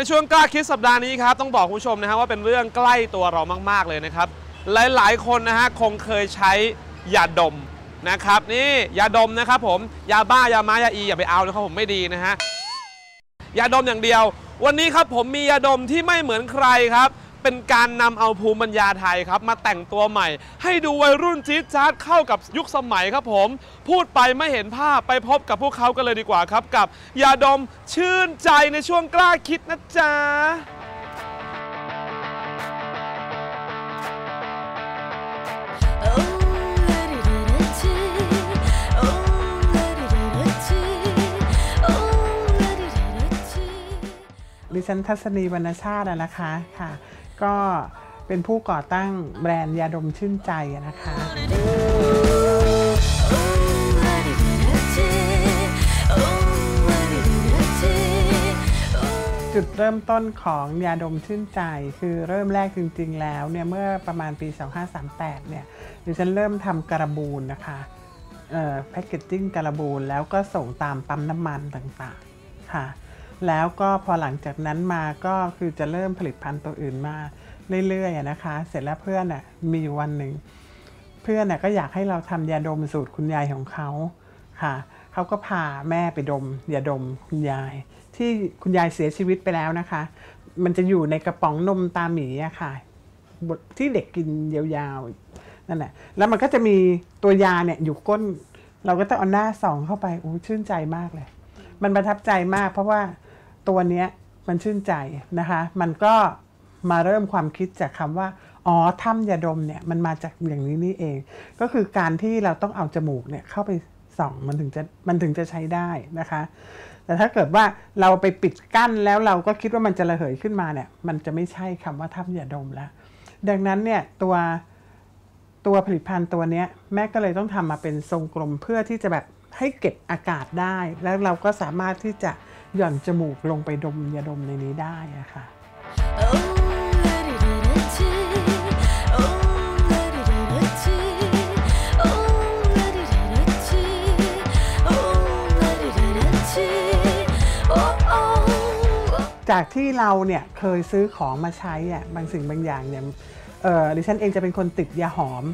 ในช่วงกล้าคิดสัปดาห์นี้ครับต้องบอกคุณผู้ชมนะฮะว่าเป็นเรื่องใกล้ตัวเรามาก ๆ เลยนะครับ หลายๆ คนนะฮะคงเคยใช้ยาดมนะครับนี่ยาดมนะครับผมยาบ้ายาม้ายาอีอย่าไปเอานะครับผมไม่ดีนะฮะยาดมอย่างเดียว วันนี้ครับผมมียาดมที่ไม่เหมือนใครครับ เป็นการนำเอาภูมิปัญญาไทยครับ มาแต่งตัวใหม่ ให้ดูวัยรุ่นจี๊ดจ๊าดเข้ากับยุคสมัยครับผม พูดไปไม่เห็นภาพไปพบกับพวกเขากันเลยดีกว่าครับ กับยาดมชื่นใจในช่วงกล้าคิดนะจ๊ะดิฉันทัศนีวรรณชาติอะนะคะค่ะ ก็เป็นผู้ก่อตั้งแบรนด์ยาดมชื่นใจนะคะจุดเริ่มต้นของยาดมชื่นใจ คือเริ่มแรกจริง ๆ แล้วเนี่ยเมื่อประมาณปี 2538 เนี่ยดิฉันเริ่มทำการบูนนะคะแพคเกจจิ้งการบูนแล้วก็ส่งตามปั๊มน้ำมันต่างๆค่ะ แล้วก็พอหลังจากนั้นมาก็คือจะเริ่มผลิตภัณฑ์ตัวอื่นมาเรื่อยๆนะคะ เสร็จแล้วเพื่อนน่ะมีวันหนึ่งเพื่อนน่ะก็อยากให้เราทำยาดมสูตรคุณยายของเขาค่ะเขาก็พาแม่ไปดมยาดมคุณยาย ที่คุณยายเสียชีวิตไปแล้วนะคะ มันจะอยู่ในกระป๋องนมตาหมีอะค่ะทที่เด็กกินยาวๆนั่นแหละแล้วมันก็จะมีตัวยาเนี่ยอยู่ก้น เราก็ต้องเอาหน้าส่องเข้าไปอู้ชื่นใจมากเลย มันประทับใจมากเพราะว่า ตัวเนี้ยมันชื่นใจนะคะ มันก็มาเริ่มความคิดจากคำว่า อ๋อถ้ำยาดมเนี่ยมันมาจากอย่างนี้นี่เอง ก็คือการที่เราต้องเอาจมูกเนี่ยเข้าไปส่องมันถึงจะมันถึงจะใช้ได้นะคะ แต่ถ้าเกิดว่าเราไปปิดกั้นแล้วเราก็คิดว่ามันจะระเหยขึ้นมาเนี่ย มันจะไม่ใช่คำว่าถ้ำยาดมแล้วดังนั้นเนี่ยตัวตัวผลิตภัณฑ์ตัวนี้แม่ก็เลยต้องทำมาเป็นทรงกลมเพื่อที่จะแบบให้เก็บอากาศได้ แล้วเราก็สามารถที่จะ หย่อนจมูกลงไปดมยาดมในนี้ได้อะค่ะจากที่เราเนี่ยเคยซื้อของมาใช้อะบางสิ่งบางอย่างเนี่ยเออดิฉันเองจะเป็นคนติดยาหอม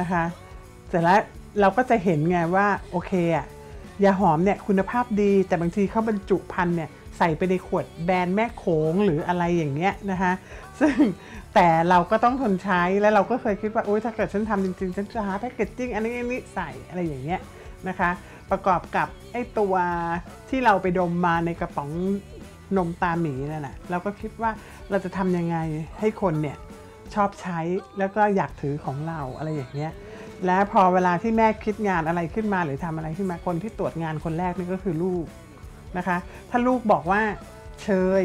นะคะเสร็จแล้วเราก็จะเห็นไงว่าโอเคอะ ยาหอมเนี่ยคุณภาพดี แต่บางทีเขาบรรจุภัณฑ์เนี่ยใส่ไปในขวดแบรนด์แม่โขงหรืออะไรอย่างเงี้ยนะคะ ซึ่งแต่เราก็ต้องทนใช้แล้วเราก็เคยคิดว่าโอ๊ยถ้าเกิดฉันทำจริงๆ ฉันจะหาแพคเกจจิ้งอันนี้อันนี้ใส่อะไรอย่างเงี้ยนะคะ ประกอบกับไอ้ตัวที่เราไปดมมาในกระป๋องนมตาหมีนั่นแหละเราก็คิดว่าเราจะทำยังไงให้คนเนี่ยชอบใช้แล้วก็อยากถือของเราอะไรอย่างเงี้ย และพอเวลาที่แม่คิดงานอะไรขึ้นมา หรือทำอะไรขึ้นมาคนที่ตรวจงานคนแรกนี่ก็คือลูกนะคะ ถ้าลูกบอกว่าเชย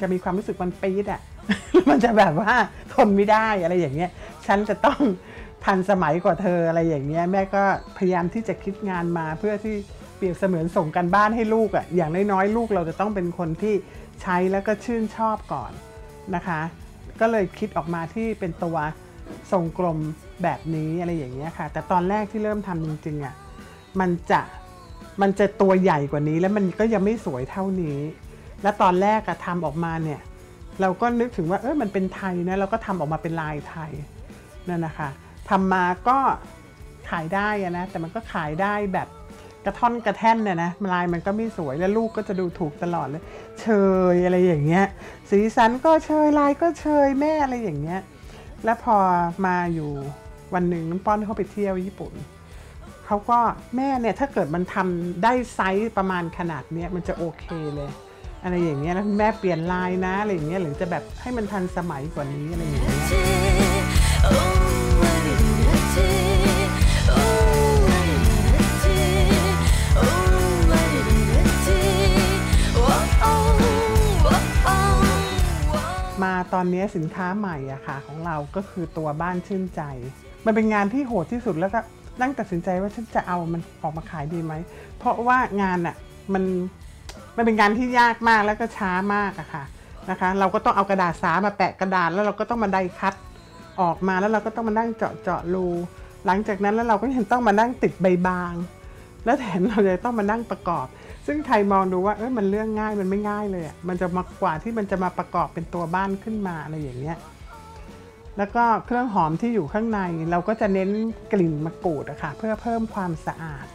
จะมีความรู้สึกมันปี๊ดอะมันจะแบบว่าทนไม่ได้อะไรอย่างเงี้ยฉันจะต้องทันสมัยกว่าเธออะไรอย่างเงี้ยแม่ก็พยายามที่จะคิดงานมาเพื่อที่เปรียบเสมือนส่งกันบ้านให้ลูกอะอย่างน้อยๆลูกเราจะต้องเป็นคนที่ใช้แล้วก็ชื่นชอบก่อนนะคะ ก็เลยคิดออกมาที่เป็นตัวทรงกลม แบบนี้อะไรอย่างเงี้ยค่ะ แต่ตอนแรกที่เริ่มทำจริงๆอะมันจะมันจะตัวใหญ่กว่านี้แล้วมันก็ยังไม่สวยเท่านี้ และตอนแรกอะทำออกมาเนี่ยเราก็นึกถึงว่าเออมันเป็นไทยนะเราก็ทำออกมาเป็นลายไทยนั่นนะคะทำมาก็ขายได้อะนะแต่มันก็ขายได้แบบกระท่อนกระแท่นเนี่ยนะลายมันก็ไม่สวยแล้วลูกก็จะดูถูกตลอดเลย เชยอะไรอย่างเงี้ย สีสันก็เชยลายก็เชยแม่อะไรอย่างเงี้ย แล้วพอมาอยู่ วันหนึ่งน้ำป้อนเขาไปเที่ยวญี่ปุ่นเขาก็แม่เนี่ยถ้าเกิดมันทำได้ไซส์ประมาณขนาดเนี้ยมันจะโอเคเลยอะไรอย่างเงี้ยแล้วคุณแม่เปลี่ยนลายนะอะไรอย่างเงี้ยหรือจะแบบให้มันทันสมัยกว่านี้อะไรอย่างเงี้ยมาตอนนี้สินค้าใหม่อะค่ะของเราก็คือตัวบ้านชื่นใจ มันเป็นงานที่โหดที่สุดแล้วก็นั่งตัดสินใจว่าฉันจะเอามันออกมาขายดีไหม เพราะว่างานอะมันมันเป็นงานที่ยากมากแล้วก็ช้ามากอะค่ะนะคะ เราก็ต้องเอากระดาษสามาแปะกระดาษแล้วเราก็ต้องมาไดคัดออกมาแล้วเราก็ต้องมานั่งเจาะเจาะรู หลังจากนั้นแล้วเราก็ยังต้องมานั่งติดใบบาง แล้วแถมเราจะต้องมานั่งประกอบ ซึ่งไทยมองดูว่าเออมันเรื่องง่ายมันไม่ง่ายเลยอะมันจะมากว่าที่มันจะมาประกอบเป็นตัวบ้านขึ้นมาอะไรอย่างเงี้ย แล้วก็เครื่องหอมที่อยู่ข้างในเราก็จะเน้นกลิ่นมะกรูดอะค่ะเพื่อเพิ่มความสะอาด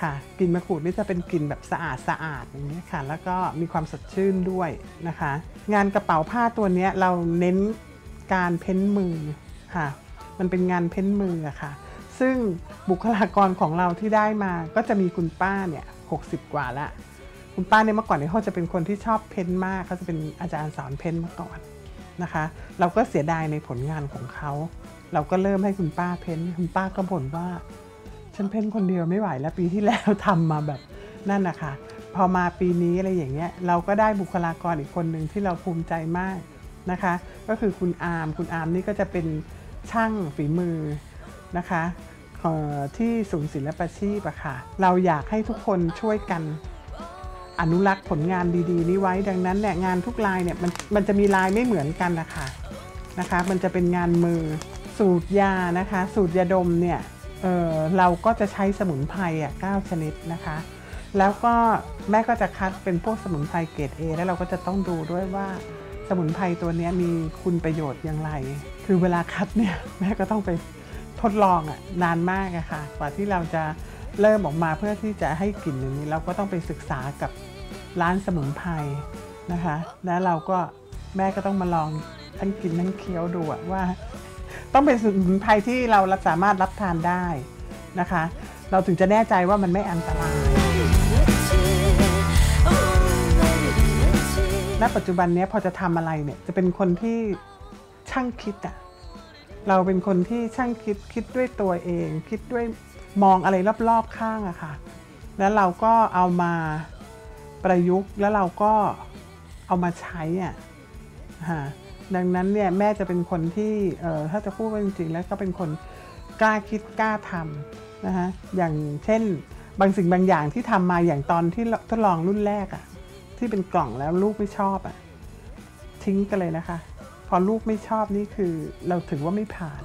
ค่ะกลิ่นมะกรูดนี่จะเป็นกลิ่นแบบสะอาดสะอาดอย่างนี้ค่ะ แล้วก็มีความสดชื่นด้วยนะคะ งานกระเป๋าผ้าตัวนี้เราเน้นการเพ้นมือค่ะ มันเป็นงานเพ้นมืออะค่ะ ซึ่งบุคลากรของเราที่ได้มาก็จะมีคุณป้าเนี่ย60กว่าละ คุณป้าเนี่ยเมื่อก่อนเนี่ยเขาจะเป็นคนที่ชอบเพ้นมากเขาจะเป็นอาจารย์สอนเพ้นมาก่อน นะคะ เราก็เสียดายในผลงานของเขา เราก็เริ่มให้คุณป้าเพ้นคุณป้าก็บ่นว่า ฉันเพ้นคนเดียวไม่ไหวแล้วปีที่แล้วทำมาแบบนั่นนะคะพอมาปีนี้อะไรอย่างเงี้ยเราก็ได้บุคลากรอีกคนหนึ่งที่เราภูมิใจมากนะคะ ก็คือคุณอาร์มคุณอาร์มนี่ก็จะเป็นช่างฝีมือนะคะที่ศูนย์ศิลปาชีพอะค่ะ เราอยากให้ทุกคนช่วยกัน อนุรักษ์ผลงานดีๆ นี้ไว้ดังนั้นเนี่ยงานทุกลายเนี่ยมันมันจะมีลายไม่เหมือนกันนะคะนะคะ มันจะเป็นงานมือสูตรยานะคะ สูตรยาดมเนี่ยเออเราก็จะใช้สมุนไพรอะ9ชนิดนะคะ แล้วก็แม่ก็จะคัดเป็นพวกสมุนไพรเกรด A แล้วเราก็จะต้องดูด้วยว่าสมุนไพรตัวนี้มีคุณประโยชน์อย่างไร คือเวลาคัดเนี่ยแม่ก็ต้องไปทดลองอะนานมากอะค่ะ กว่าที่เราจะ เริ่มออกมาเพื่อที่จะให้กลิ่นอย่างนี้เราก็ต้องไปศึกษากับร้านสมุนไพรนะคะ แล้วเราก็แม่ก็ต้องมาลองทั้งกินทั้งเคี้ยวดูว่า ต้องเป็นสมุนไพรที่เราสามารถรับทานได้นะคะ เราถึงจะแน่ใจว่ามันไม่อันตราย ณ ปัจจุบันนี้พอจะทำอะไรเนี่ยจะเป็นคนที่ช่างคิดอะเราเป็นคนที่ช่างคิดคิดด้วยตัวเอง คิดด้วย มองอะไรรอบๆข้างอะค่ะ แล้วเราก็เอามาประยุกต์แล้วเราก็เอามาใช้อะฮะดังนั้นเนี่ยแม่จะเป็นคนที่เอ่อถ้าจะพูดว่าจริงๆแล้วก็เป็นคนกล้าคิดกล้าทำนะฮะอย่างเช่นบางสิ่งบางอย่างที่ทำมาอย่างตอนที่ทดลองรุ่นแรกอะที่เป็นกล่องแล้วลูกไม่ชอบอะทิ้งกันเลยนะคะ พอลูกไม่ชอบนี่คือเราถือว่าไม่ผ่าน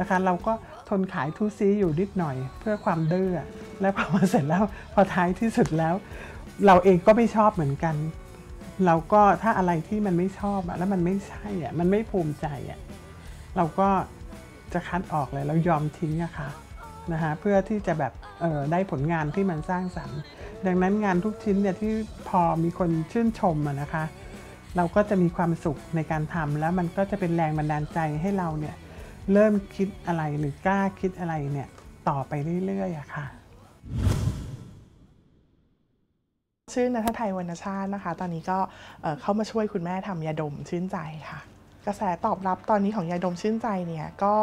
นะคะ เราก็ ทนขายทูซีอยู่นิดหน่อย เพื่อความดื้อแล้วพอมาเสร็จแล้วพอท้ายที่สุดแล้ว เราเองก็ไม่ชอบเหมือนกัน เราก็ถ้าอะไรที่มันไม่ชอบอะแล้วมันไม่ใช่อะมันไม่ภูมิใจอะเราก็จะคัดออกเลยเรายอมทิ้งอะค่ะนะคะเพื่อที่จะแบบเออได้ผลงานที่มันสร้างสรรค์ ดังนั้นงานทุกชิ้นเนี่ยที่พอมีคนชื่นชมอะนะคะ เราก็จะมีความสุขในการทำแล้วมันก็จะเป็นแรงบันดาลใจให้เราเนี่ย เริ่มคิดอะไรหรือกล้าคิดอะไรเนี่ยต่อไปเรื่อยๆอะค่ะ ชื่อนัทไทยวรรณชาตินะคะ ตอนนี้ก็เเข้ามาช่วยคุณแม่ทำยาดมชื่นใจค่ะ กระแสตอบรับตอนนี้ของยาดมชื่นใจเนี่ยก็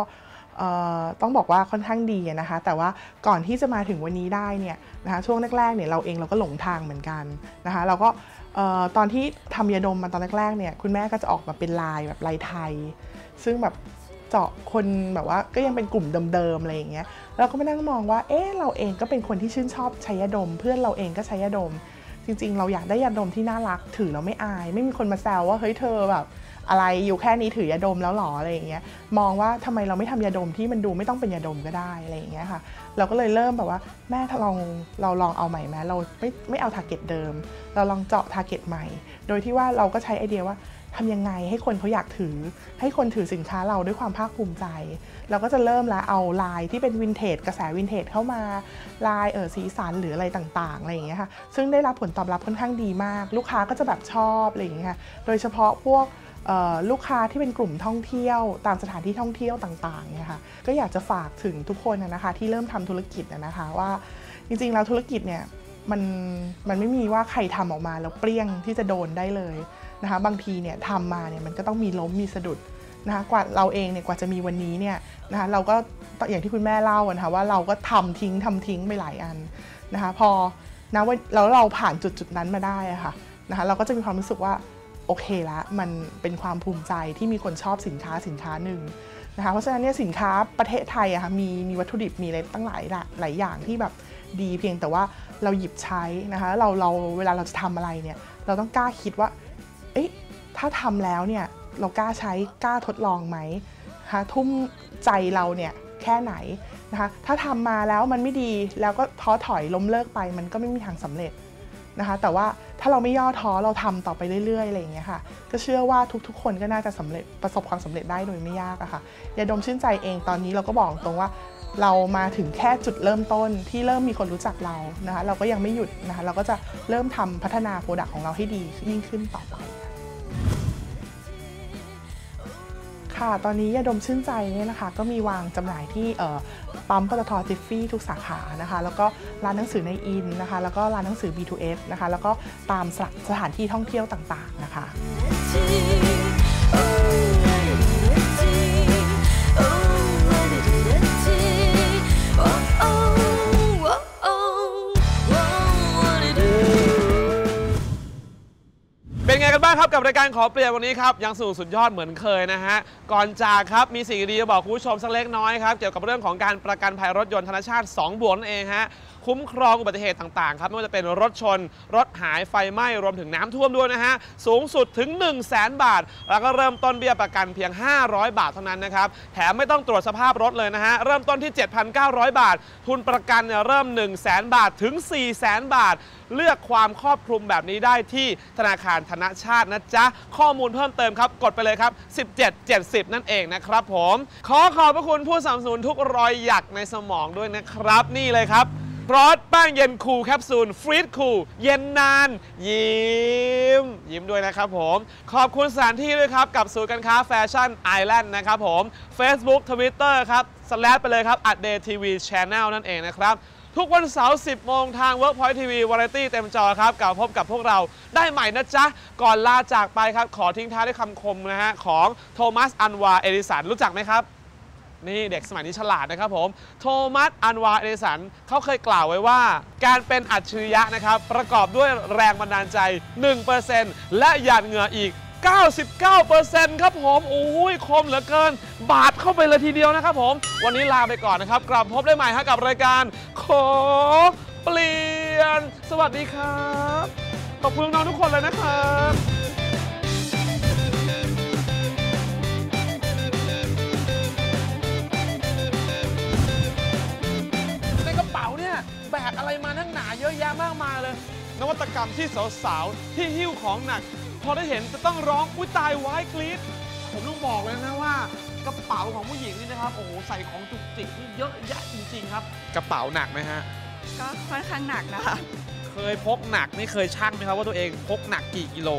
ต้องบอกว่าค่อนข้างดีนะคะ แต่ว่าก่อนที่จะมาถึงวันนี้ได้เนี่ยนะคะช่วงแรกๆเนี่ยเราเองเราก็หลงทางเหมือนกันนะคะ เราก็ตอนที่ทำยาดมมาตอนแรกๆเนี่ยคุณแม่ก็จะออกมาเป็นลายแบบลายไทย ซึ่งแบบ เจาะคนแบบว่าก็ยังเป็นกลุ่มเดิมๆอะไรอย่างเงี้ยเราก็มานั่งมองว่าเอ๊ะเราเองก็เป็นคนที่ชื่นชอบใช้ยาดม เพื่อนเราเองก็ใช้ยาดม จริง ๆ เราอยากได้ยาดมที่น่ารักถือแล้วไม่อาย ไม่มีคนมาแซวว่าเฮ้ยเธอแบบอะไรอยู่แค่นี้ถือยาดมแล้วหรออะไรอย่างเงี้ยมองว่าทำไมเราไม่ทำยาดมที่มันดูไม่ต้องเป็นยาดมก็ได้อะไรอย่างเงี้ยค่ะ เราก็เลยเริ่มแบบว่าแม่ถ้าลองเราลองเอาใหม่ไหมเราไม่ไม่เอาทาร์เก็ตเดิม เราลองเจาะทาร์เก็ตใหม่ โดยที่ว่าเราก็ใช้ไอเดียว่า ทำยังไงให้คนเขาอยากถือ ให้คนถือสินค้าเราด้วยความภาคภูมิใจ เราก็จะเริ่มแล้วเอาลายที่เป็นวินเทจกระแสวินเทจเข้ามาลายเออสีสันหรืออะไรต่างๆอะไรอย่างเงี้ยค่ะซึ่งได้รับผลตอบรับค่อนข้างดีมาก ลูกค้าก็จะแบบชอบอะไรอย่างเงี้ยค่ะโดยเฉพาะพวกลูกค้าที่เป็นกลุ่มท่องเที่ยว ตามสถานที่ท่องเที่ยวต่างๆเนี่ยค่ะก็อยากจะฝากถึงทุกคนนะนะคะที่เริ่มทำธุรกิจนะนะคะว่าจริงๆแล้วธุรกิจเนี่ยมันมันไม่มีว่าใครทำออกมาแล้วเปรี้ยงที่จะโดนได้เลย นะคะบางทีเนี่ยทำมาเนี่ยมันก็ต้องมีล้มมีสะดุดนะคะกว่าเราเองเนี่ยกว่าจะมีวันนี้เนี่ยนะคะเราก็อย่างที่คุณแม่เล่าอะนะคะว่าเราก็ทำทิ้งทำทิ้งไปหลายอันนะคะพอนะว่าแล้วเราผ่านจุดจุดนั้นมาได้อะค่ะนะคะเราก็จะมีความรู้สึกว่าโอเคละมันเป็นความภูมิใจที่มีคนชอบสินค้าสินค้าหนึ่งนะคะเพราะฉะนั้นเนี่ยสินค้าประเทศไทยอะค่ะมีมีวัตถุดิบมีอะไรตั้งหลายละหลายอย่างที่แบบดีเพียงแต่ว่าเราหยิบใช้นะคะเราเราเวลาเราจะทำอะไรเนี่ยเราต้องกล้าคิดว่า ถ้าทำแล้วเนี่ยเรากล้าใช้กล้าทดลองไหมคะทุ่มใจเราเนี่ยแค่ไหนนะคะถ้าทำมาแล้วมันไม่ดีแล้วก็ท้อถอยล้มเลิกไป มันก็ไม่มีทางสำเร็จนะคะแต่ว่าถ้าเราไม่ย่อท้อเราทำต่อไปเรื่อยๆอะไรอย่างเงี้ยค่ะก็เชื่อว่าทุกๆ คนก็น่าจะสำเร็จประสบความสำเร็จได้โดยไม่ยากอะค่ะยาดมชื่นใจเองตอนนี้เราก็บอกตรงว่าเรามาถึงแค่จุดเริ่มต้นที่เริ่มมีคนรู้จักเรานะคะเราก็ยังไม่หยุดนะคะเราก็จะเริ่มทำพัฒนาโปรดักต์ของเราให้ดียิ่งขึ้นต่อไป ค่ะ ตอนนี้ยาดมชื่นใจเนี่ยนะคะ ก็มีวางจำหน่ายที่ปั๊มปตทจิฟฟี่ทุกสาขานะคะ แล้วก็ร้านหนังสือในอินนะคะ แล้วก็ร้านหนังสือ B2S นะคะ แล้วก็ตามสถานที่ท่องเที่ยวต่างๆนะคะ รับกับรายการขอเปลี่ยนวันนี้ครับยังสู่สุดยอดเหมือนเคยนะฮะ ก่อนจากครับมีสิ่งดีจะบอกคุณผู้ชมสักเล็กน้อยครับ เกี่ยวกับเรื่องของการประกันภัยรถยนต์ธนชาติ 2 บวกนั่นเองฮะ คุ้มครองอุบัติเหตุต่างๆครับไม่ว่าจะเป็นรถชน รถหายไฟไหม้รวมถึงน้ำท่วมด้วยนะฮะสูงสุดถึง 1 0 0 0 0แบาท แล้วก็เริ่มต้นเบี้ยประกันเพียง 500 บาทเท่านั้นนะครับแถมไม่ต้องตรวจสภาพรถเลยนะฮะเริ่มต้นที่ 7,900 บาท ทุนประกันเนี่ยเริ่ม 1 0 0 0 0แบาทถึง 4 0 0 0 0 0บาท เลือกความครอบคลุมแบบนี้ได้ที่ธนาคารธนชาตินะจ๊ะ ข้อมูลเพิ่มเติมครับ กดไปเลยครับ 1770 นั่นเองนะครับผม ขอขอบพระคุณผู้สนับสนุนทุกรอยหยักในสมองด้วยนะครับ นี่เลยครับ รอสแป้งเย็นคูลแคปซูลฟรีดคูลเย็นนาน ยิ้ม ยิ้มด้วยนะครับผม ขอบคุณสถานที่ด้วยครับกับศูนย์การค้าแฟชั่นไอแลนด์นะครับผม Facebook Twitter ครับสแลดไปเลยครับ at day tv channel นั่นเองนะครับทุกวันเสาร์ 10 โมงทาง Workpoint TV Variety เต็มจอครับกลับพบกับพวกเราได้ใหม่นะจ๊ะ ก่อนลาจากไปครับ ขอทิ้งท้ายด้วยคำคมนะฮะ ของโทมัส อันวา เอดิสัน รู้จักไหมครับ นี่เด็กสมัยนี้ฉลาดนะครับผม โทมัส อันวาเอดิสันเขาเคยกล่าวไว้ว่า การเป็นอัจฉริยะนะครับ ประกอบด้วยแรงบันดาลใจ 1%และหยาดเหงื่ออีก 99%ครับผม โอ้ยคมเหลือเกิน บาดเข้าไปเลยทีเดียวนะครับผม วันนี้ลาไปก่อนนะครับ กลับพบได้ใหม่ฮะกับรายการขอเปลี่ยน สวัสดีครับ ขอบคุณน้องทุกคนเลยนะครับ ตกรรมที่สาวๆ ที่หิ้วของหนัก พอได้เห็นจะต้องร้องอุ้ยตายไว้กรี๊ดผมต้องบอกเลยนะว่ากระเป๋าของผู้หญิงนี่นะครับโอ้โหใส่ของจุกจิกนี่เยอะแยะจริงๆครับ กระเป๋าหนักไหมฮะ ก็ค่อนข้างหนักนะคะ เคยพกหนักนี่เคยชั่งไหมครับว่าตัวเองพกหนักกี่กิโล